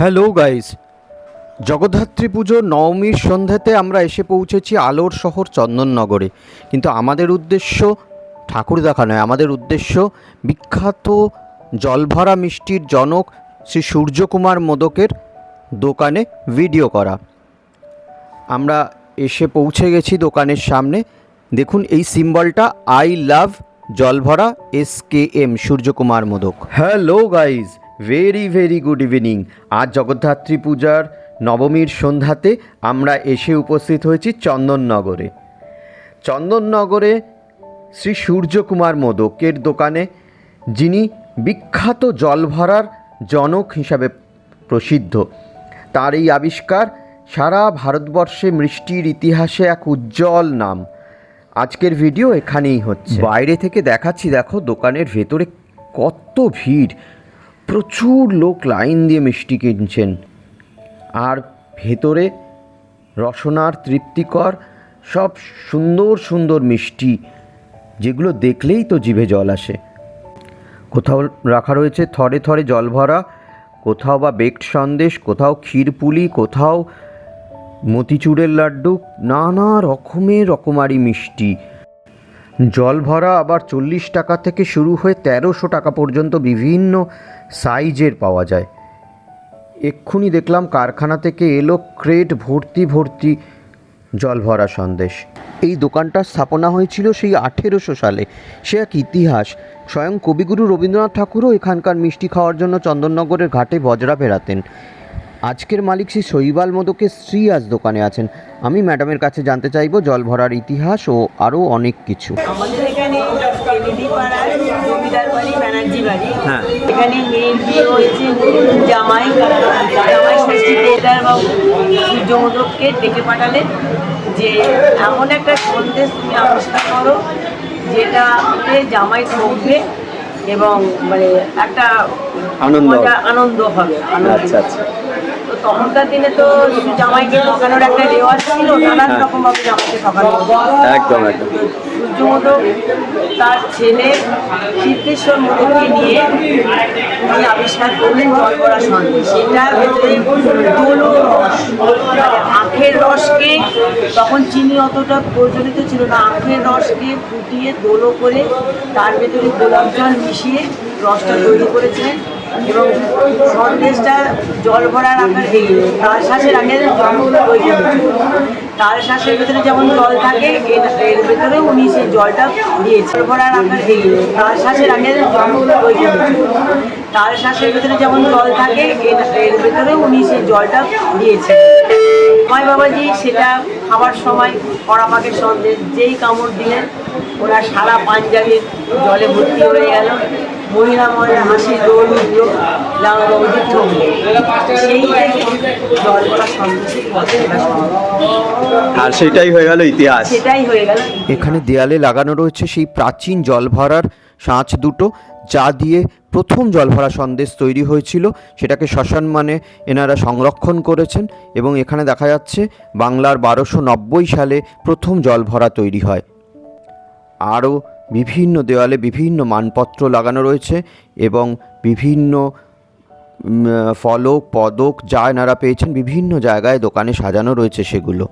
Hello guys Jagaddhatri পুজো নবমীর সন্ধ্যাতে আমরা এসে পৌঁছেছি আলোর শহর চন্দননগরে। কিন্তু আমাদের উদ্দেশ্য ঠাকুর দেখা নয়, আমাদের উদ্দেশ্য বিখ্যাত জলভরা মিষ্টির জনক শ্রী সূর্যকুমার মোদকের দোকানে ভিডিও করা। আমরা এসে পৌঁছে গেছি দোকানের সামনে। দেখুন, এই সিম্বলটা I love jolbhora S K M Suryakumar Modak. Hello guys very very good evening আজ জগদ্ধাত্রী পূজার নবমীর সন্ধ্যাতে আমরা এসে উপস্থিত হয়েছি চন্দননগরে। চন্দননগরে শ্রী সূর্যকুমার মোদকের দোকানে, যিনি বিখ্যাত জলভরার জনক হিসাবে প্রসিদ্ধ। তার এই আবিষ্কার সারা ভারতবর্ষে মিষ্টির ইতিহাসে এক উজ্জ্বল নাম। আজকের ভিডিও এখানেই হচ্ছে। বাইরে থেকে দেখাচ্ছি, দেখো দোকানের ভেতরে কত ভিড়। প্রচুর লোক লাইন দিয়ে মিষ্টি কিনছেন। আর ভেতরে রসনার তৃপ্তিকর সব সুন্দর সুন্দর মিষ্টি, যেগুলো দেখলেই তো জিভে জল আসে। কোথাও রাখা রয়েছে থরে থরে জল ভরা, কোথাও বা বেকড সন্দেশ, কোথাও ক্ষীরপুলি কোথাও মতিচুরের লাড্ডু, নানা রকমের রকমারি মিষ্টি। জল ভরা আবার চল্লিশ টাকা থেকে শুরু হয়ে তেরোশো টাকা পর্যন্ত বিভিন্ন সাইজের পাওয়া যায়। এক্ষুনি দেখলাম কারখানা থেকে এলো ক্রেট ভর্তি ভর্তি জল ভরা সন্দেশ। এই দোকানটার স্থাপনা হয়েছিল সেই আঠেরোশো সালে। সে এক ইতিহাস। স্বয়ং কবিগুরু রবীন্দ্রনাথ ঠাকুরও এখানকার মিষ্টি খাওয়ার জন্য চন্দননগরের ঘাটে বজরা ফেরাতেন আজকের মালিক শ্রী শৈবাল মদকে স্ত্রী আজ দোকানে আছেন আমি ম্যাডামের কাছে জানতে চাইব জল ভরার ইতিহাস ও আরও অনেক কিছু আমাদের এখানে জমিদার বাড়ি ব্যানার্জি বাড়ি হ্যাঁ। এখানে মেয়ের বিয়ে হয়েছে জামাই জামাই ষষ্ঠী বাবু সূর্যমোদককে ডেকে পাঠালেন যে এমন একটা সন্দেশ তুমি আবিষ্কার করো যেটাতে জামাই থাকবে এবং মানে একটা আনন্দ হবে। আনন্দ হবে আনন্দ আচ্ছা, আচ্ছা। তখনকার দিনে তো জামাইকে ঠকানোর একটা রেওয়াজ ছিল নানান রকম ভাবে জামাইকে ঠকানো। একদম একদম। সূর্যমোদক তার ছেলে সিদ্ধেশ্বর মোদককে নিয়ে উনি আবিষ্কার করলেন জল করা সন্দেশ সেটার ভেতরে দোলো রস মানে আখের রসকে তখন চিনি অতটা প্রচলিত ছিল না আখের রসকে ফুটিয়ে দোলো করে তার ভেতরে গোলাপ জল মিশিয়ে রসটা তৈরি করেছিলেন। এবং সন্দেশটা জল ভরার আকার এই তার শ্বাসের আগে তৈরি শ্বাসের ভেতরে যেমন জল থাকে, এর- ভেতরে উনি সেই জলটা দিয়েছে জল ভরার আকার এই তার শ্বাসের আগে তৈরি শ্বাসের ভেতরে যেমন জল থাকে, এর- ভেতরে উনি সেই জলটা দিয়েছে মাই বাবাজি, সেটা খাওয়ার সময় কড়াপাকের সন্দেশ যেই কামড় দিলেন ওরা সারা পাঞ্জাবির জলে ভর্তি হয়ে গেল। মহিলা মহিলা হাসি দৌড় উঠল লাল বাবুজি ঠকলো। সেই জল করা সন্দেশের পথে আর সেটাই হয়ে গেল ইতিহাস। সেটাই হয়ে গেল। এখানে দেয়ালে লাগানো রয়েছে সেই প্রাচীন জল ভরার সাঁচ দুটো যা দিয়ে প্রথম জলভরা সন্দেশ তৈরি হয়েছিল। সেটাকে শ্মশান মানে এনারা সংরক্ষণ করেছেন এবং এখানে দেখা যাচ্ছে বাংলার বারোশো নব্বই সালে প্রথম জলভরা তৈরি হয়। আরও বিভিন্ন দেওয়ালে বিভিন্ন মানপত্র লাগানো রয়েছে এবং বিভিন্ন ফলক, পদক যা এনারা পেয়েছেন বিভিন্ন জায়গায় দোকানে সাজানো রয়েছে সেগুলো।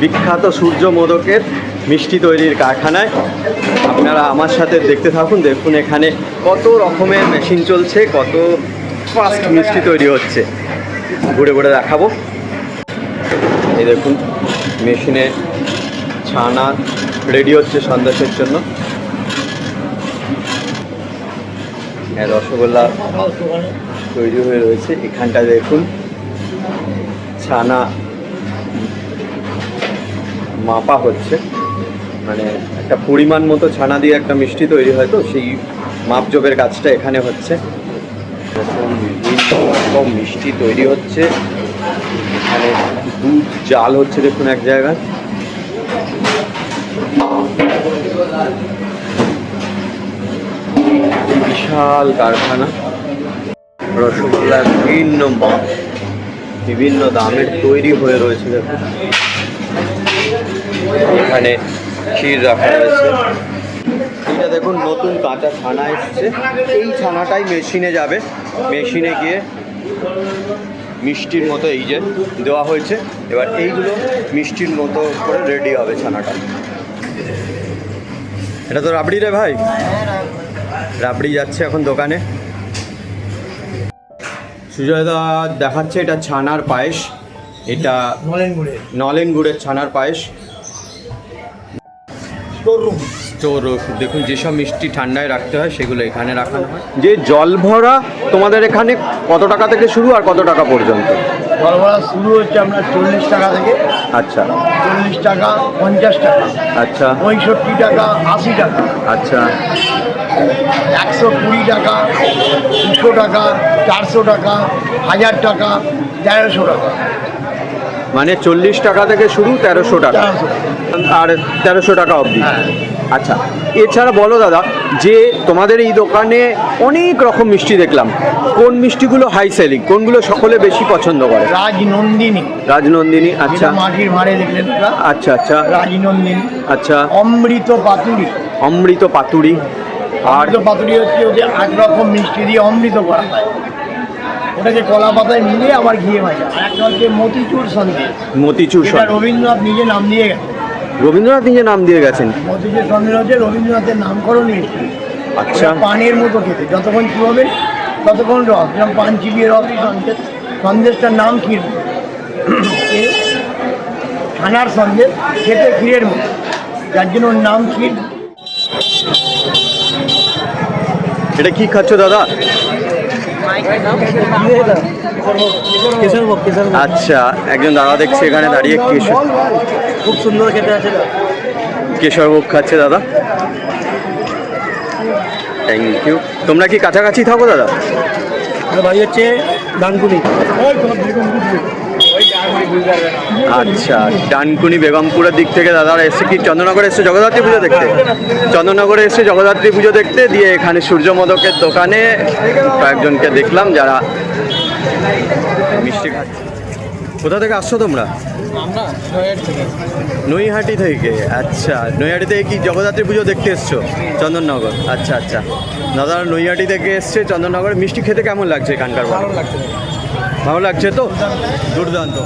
বিখ্যাত সূর্য মোদকের মিষ্টি তৈরির কারখানায়। আপনারা আমার সাথে দেখতে থাকুন, দেখুন এখানে কত রকমের মেশিন চলছে, কত ফাস্ট মিষ্টি তৈরি হচ্ছে। ঘুরে ঘুরে দেখাবো। এই দেখুন, মেশিনে ছানা রেডি হচ্ছে সন্দেশের জন্য। হ্যাঁ রসগোল্লা তৈরি হয়ে রয়েছে। এখানটায় দেখুন, ছানা মাপা হচ্ছে। মানে একটা পরিমাণ মতো ছানা দিয়ে একটা মিষ্টি তৈরি হয় তো, সেই মাপজোপের কাজটা এখানে হচ্ছে। মিষ্টি তৈরি হচ্ছে। এখানে দুধ জাল হচ্ছে দেখুন এক জায়গায়। বিশাল কারখানা। রসগোল্লার বিভিন্ন মাপ, বিভিন্ন দামের তৈরি হয়ে রয়েছে দেখুন। এখানে ক্ষীর রাখা রয়েছে এটা দেখুন নতুন কাঁচা ছানা এসছে। এই ছানাটাই মেশিনে যাবে। মেশিনে গিয়ে মিষ্টির মতো এই যে দেওয়া হয়েছে। এবার এইগুলো মিষ্টির মতো করে রেডি হবে ছানাটা। এটা তো রাবড়ি রে ভাই। রাবড়ি যাচ্ছে এখন দোকানে। সুজয়দা দেখাচ্ছে এটা ছানার পায়েস। এটা নলেন গুড়ের ছানার পায়েস। স্টোর রুম স্টোর দেখুন যেসব মিষ্টি ঠান্ডায় রাখতে হয় সেগুলো এখানে রাখানো হয়। যে জল ভরা তোমাদের এখানে কত টাকা থেকে শুরু আর কত টাকা পর্যন্ত? জলভরা শুরু হচ্ছে আপনার চল্লিশ টাকা থেকে। আচ্ছা। চল্লিশ টাকা পঞ্চাশ টাকা। আচ্ছা। পঁয়ষট্টি টাকা আশি টাকা। আচ্ছা। একশো কুড়ি টাকা দুশো টাকা চারশো টাকা হাজার টাকা তেরোশো টাকা। মানে চল্লিশ টাকা থেকে শুরু তেরোশো টাকা। আর তেরোশো টাকা অবধি। হ্যাঁ। আচ্ছা এছাড়া বলো দাদা যে তোমাদের এই দোকানে অনেক রকম মিষ্টি দেখলাম। কোন মিষ্টিগুলো হাই সেলিং কোনগুলো সকলে বেশি পছন্দ করে? রাজনন্দিনী। রাজনন্দিনী আচ্ছা। মাটির ভাড়ে দেখলেন আচ্ছা আচ্ছা। রাজনন্দিনী। আচ্ছা। অমৃত পাতুরি। অমৃত পাতুরি। আর পাতুরি হচ্ছে ওই যে রকম মিষ্টি দিয়ে অমৃত করা হয়। ওটাকে কলা পাতায় মিলিয়ে আবার ঘিয়ে ভাজা আর একটা হচ্ছে মতিচুর সন্দেশ। মতিচুর সন্দেশ। রবীন্দ্রনাথ নিজে নাম দিয়ে গেছে রবীন্দ্রনাথ নিজে নাম দিয়ে গেছেন? হচ্ছে রবীন্দ্রনাথের নামকরণ আচ্ছা। পানের মতো খেতে। যতক্ষণ চুয়াবেন ততক্ষণ রস। যেমন পান চিবিয়ে রসই সন্দেশ সন্দেশটার নাম ক্ষীর। এ ছানার সন্দেশ খেতে ক্ষীরের মতো। যার জন্য ওর নাম ক্ষীর। এটা কি খাচ্ছ দাদা? আচ্ছা একজন দাদা দেখছি এখানে দাঁড়িয়ে কেশর খুব সুন্দর খেতে আছে। কেশরভোগ খাচ্ছে দাদা। থ্যাংক ইউ তোমরা কি কাছাকাছি থাকো দাদা? বাড়ি হচ্ছে ডানকুনি। আচ্ছা ডানকুনি বেগমপুরের দিক থেকে দাদারা এসে কি চন্দ্রনগরে এসছে জগদ্ধাত্রী পুজো দেখতে? চন্দ্রনগরে এসে জগদ্ধাত্রী পুজো দেখতে দিয়ে এখানে সূর্য মোদকের দোকানে কয়েকজনকে দেখলাম যারা মিষ্টি খাচ্ছে। কোথা থেকে আসছো তোমরা? আমরা নৈহাটি থেকে। আচ্ছা নৈহাটি থেকে? কি জগদ্ধাত্রী পুজো দেখতে এসছো? চন্দননগর। আচ্ছা আচ্ছা। দাদা নৈহাটি থেকে এসছে চন্দননগর। মিষ্টি খেতে কেমন লাগছে এখানকার বলো? লাগছে। ভালো লাগছে তো? দুর্দান্ত।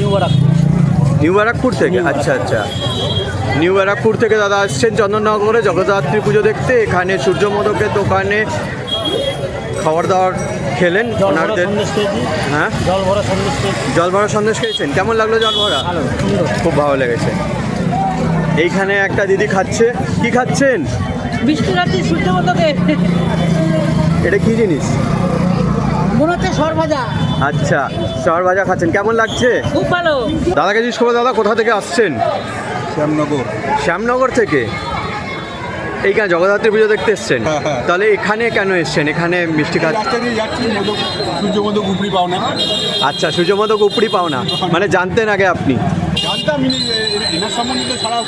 নিউ বারাক নিউ ব্যারাকপুর থেকে? আচ্ছা আচ্ছা। নিউ ব্যারাকপুর থেকে দাদা আসছেন চন্দননগরে জগদ্ধাত্রী পুজো দেখতে। এখানে সূর্য মোদকের দোকানে খাবার দাবার খেলেন ওনাদের? হ্যাঁ? জল ভরা সন্দেশ খেয়েছি। জল ভরা সন্দেশ খেয়েছেন? কেমন লাগল জল ভরা? সুন্দর। খুব ভালো লেগেছে। এইখানে একটা দিদি খাচ্ছে। কি খাচ্ছেন? এটা কি জিনিস? আচ্ছা শহর ভাজা খাচ্ছেন। কেমন লাগছে? খুব ভালো। দাদাকে জিজ্ঞেস করব দাদা কোথা থেকে আসছেন? শ্যামনগর। শ্যামনগর থেকে? এইখানে জগদ্ধাত্রী পুজো দেখতে এসছেন? হ্যাঁ, হ্যাঁ। তাহলে এখানে কেন এসছেন? এখানে মিষ্টি খাচ্ছেন রাস্তা দিয়ে যাচ্ছি মদক সূর্য মদক উপরি পাও না আচ্ছা সূর্যমদক উপরি পাও না মানে জানতেন আগে আপনি। জানতাম ইনি এ- এ- এনার সম্বন্ধে তো সারা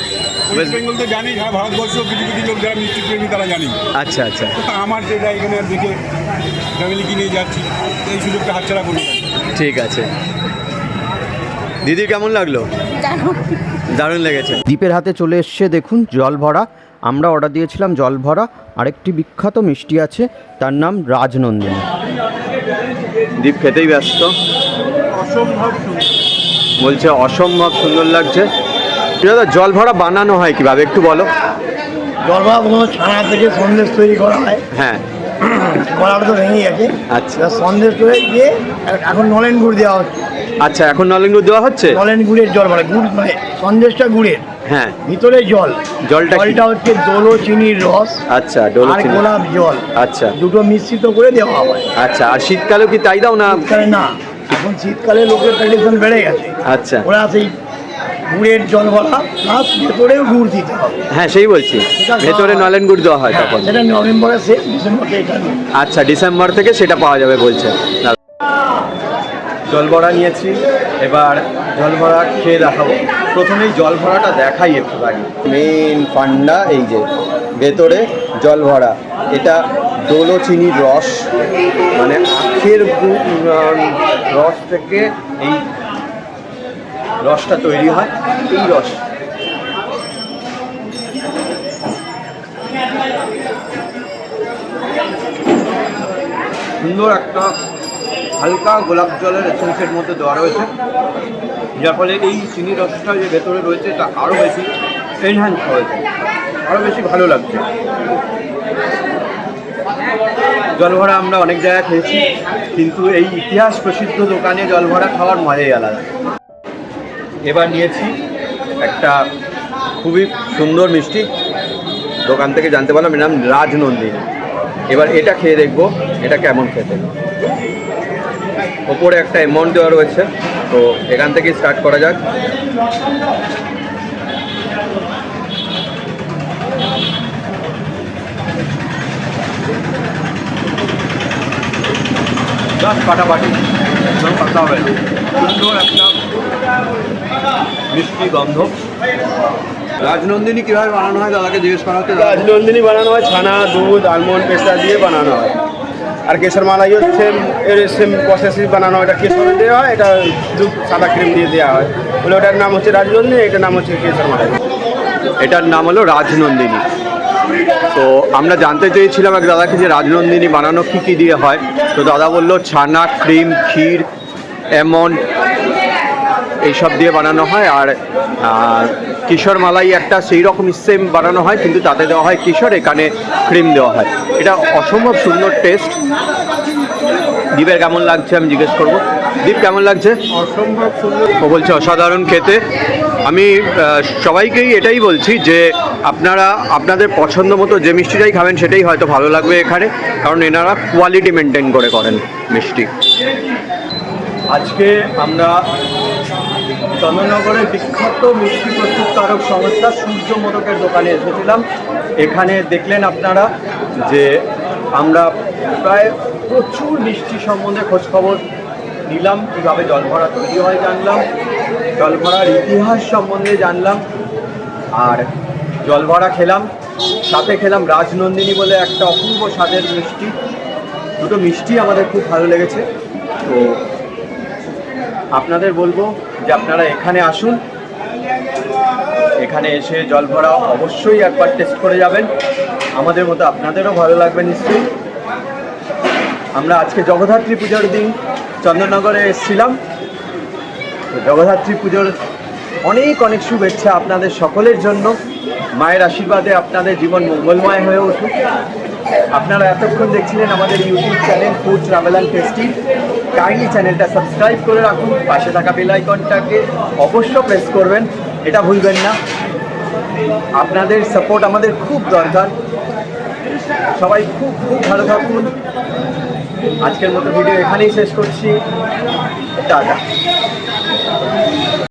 ওয়েস্ট বেঙ্গল তো জানি সারা ভারতবর্ষ কিছু কিছু লোক যারা মিষ্টি প্রেমী তারা জানি। আচ্ছা আচ্ছা। আমার যেটা এখানে দেখে ফ্যামিলিকে নিয়ে যাচ্ছি এই সুযোগটা হাতছাড়া করি ঠিক আছে। দিদি কেমন লাগল? দারুণ। লেগেছে। দ্বীপের হাতে চলে এসছে দেখুন জল ভরা। আমরা অর্ডার দিয়েছিলাম জল ভরা আরেকটি বিখ্যাত মিষ্টি আছে তার নাম রাজনন্দিনী। দীপ খেতেই ব্যস্ত। অসম্ভব বলছে অসম্ভব সুন্দর লাগছে। দাদা জল ভরা বানানো হয় কীভাবে? একটু বলো। জল ভরা ছানা থেকে সন্দেশ তৈরি করা হয়। হ্যাঁ। কলাটা তো ভেঙে গেছে। আচ্ছা। সন্দেশ তৈরি দিয়ে এখন নলেন গুড় দেওয়া হচ্ছে। আচ্ছা এখন নলেন গুড় দেওয়া হচ্ছে? নলেন গুড়ের জল ভরা গুড় মানে সন্দেশটা গুড়ের। হ্যাঁ। ভিতরে জল। জলটা জলটা হচ্ছে দোলো চিনির রস আচ্ছা আর চিনি। গোলাপ জল। আচ্ছা। দুটো মিশ্রিত করে দেওয়া হয়। আচ্ছা আর শীতকালেও কি তাই দাও না? শীতকালে না। এখন শীতকালে লোকের ট্রেডিশন বেড়ে গেছে। আচ্ছা। ওরা সেই গুড়ের জল ভরা প্লাস ভেতরেও গুড় দিতে হবে। হ্যাঁ সেই বলছি। ভেতরে নলেন গুড় দেওয়া হয় হ্যাঁ, তখন। সেটা নভেম্বরে শেষ ডিসেম্বরে এটা আচ্ছা ডিসেম্বর থেকে সেটা পাওয়া যাবে বলছে। জল ভরা নিয়েছি। এবার জল ভরা খেয়ে দেখাবো। প্রথমেই জল ভরাটা দেখাই একটু আগে। মেন ফান্ডা এই যে ভেতরে জল ভরা এটা দোলো চিনির রস। মানে আখের রস থেকে এই রসটা তৈরি হয়। এই রস। সুন্দর একটা হালকা গোলাপ জলের এসেন্সের মধ্যে দেওয়া রয়েছে। যার ফলে এই চিনি রসটা যে ভেতরে রয়েছে তা আরও বেশি এনহ্যান্স হয়েছে। আরও বেশি ভালো লাগছে। জলভরা আমরা অনেক জায়গায় খেয়েছি, কিন্তু এই ইতিহাস প্রসিদ্ধ দোকানে জলভরা খাওয়ার মজাই আলাদা। এবার নিয়েছি একটা খুবই সুন্দর মিষ্টি। দোকান থেকে জানতে পারলাম এর নাম রাজনন্দিনী। এবার এটা খেয়ে দেখব, এটা কেমন খেতে। ওপরে একটা অ্যামাউন্ট দেওয়া রয়েছে তো এখান থেকে স্টার্ট করা যাক। জাস্ট কথা হবে। সুন্দর একটা মিষ্টি গন্ধ। রাজনন্দিনী কীভাবে বানানো হয় দাদাকে জিজ্ঞেস করা হচ্ছে রাজনন্দিনী বানানো হয় ছানা দুধ আলমন্ড পেস্তা দিয়ে বানানো হয়। আর কেশর মালাই সেম এর সেম প্রসেসে বানানো, এটা কেশর দেওয়া হয়, এটা দুধ, সাদা ক্রিম দিয়ে দেওয়া হয়। বলে ওটার নাম হচ্ছে রাজনন্দিনী, এটার নাম হচ্ছে কেশর মালাই। এটার নাম হলো রাজনন্দিনী। তো আমরা জানতে চেয়েছিলাম এক দাদাকে যে রাজনন্দিনী বানানো কী কী দিয়ে হয়। তো দাদা বলল, ছানা, ক্রিম, ক্ষীর অ্যামন্ড এইসব দিয়ে বানানো হয়। আর কিশোর মালাই একটা সেই রকম সেম বানানো হয় কিন্তু তাতে দেওয়া হয় কিশোর এখানে ক্রিম দেওয়া হয়। এটা অসম্ভব সুন্দর টেস্ট। দীপের কেমন লাগছে আমি জিজ্ঞেস করব। দীপ কেমন লাগছে? অসম্ভব সুন্দর। ও বলছে অসাধারণ খেতে। আমি সবাইকেই এটাই বলছি যে আপনারা আপনাদের পছন্দ মতো যে মিষ্টিটাই খাবেন সেটাই হয়তো ভালো লাগবে এখানে কারণ এনারা কোয়ালিটি মেনটেন করে করেন মিষ্টি। আজকে আমরা চন্দননগরের বিখ্যাত মিষ্টি প্রস্তুতকারক সংস্থা সূর্য মোদকের দোকানে এসেছিলাম। এখানে দেখলেন আপনারা যে আমরা প্রায় প্রচুর মিষ্টি সম্বন্ধে খোঁজখবর নিলাম, কীভাবে জলভরা তৈরি হয় জানলাম, জলভরার ইতিহাস সম্বন্ধে জানলাম, আর জলভরা খেলাম, সাথে খেলাম রাজনন্দিনী বলে একটা অপূর্ব স্বাদের মিষ্টি। দুটো মিষ্টি আমাদের খুব ভালো লেগেছে। তো আপনাদের বলব যে আপনারা এখানে আসুন। এখানে এসে জল ভরা অবশ্যই একবার টেস্ট করে যাবেন। আমাদের মতো আপনাদেরও ভালো লাগবে নিশ্চয়ই। আমরা আজকে জগদ্ধাত্রী পুজোর দিন চন্দননগরে এসেছিলাম। জগদ্ধাত্রী পুজোর অনেক অনেক শুভেচ্ছা আপনাদের সকলের জন্য। মায়ের আশীর্বাদে আপনাদের জীবন মঙ্গলময় হয়ে উঠুক। আপনারা এতক্ষণ দেখছিলেন আমাদের YouTube channel food travel and tasty kindly চ্যানেলটা সাবস্ক্রাইব করে রাখুন, পাশে থাকা বেল আইকনটাকে অবশ্য প্রেস করবেন, এটা ভুলবেন না। আপনাদের সাপোর্ট আমাদের খুব দরকার। সবাই খুব খুব ভালো থাকুন। আজকের মতো ভিডিও এখানেই শেষ করছি। টাটা।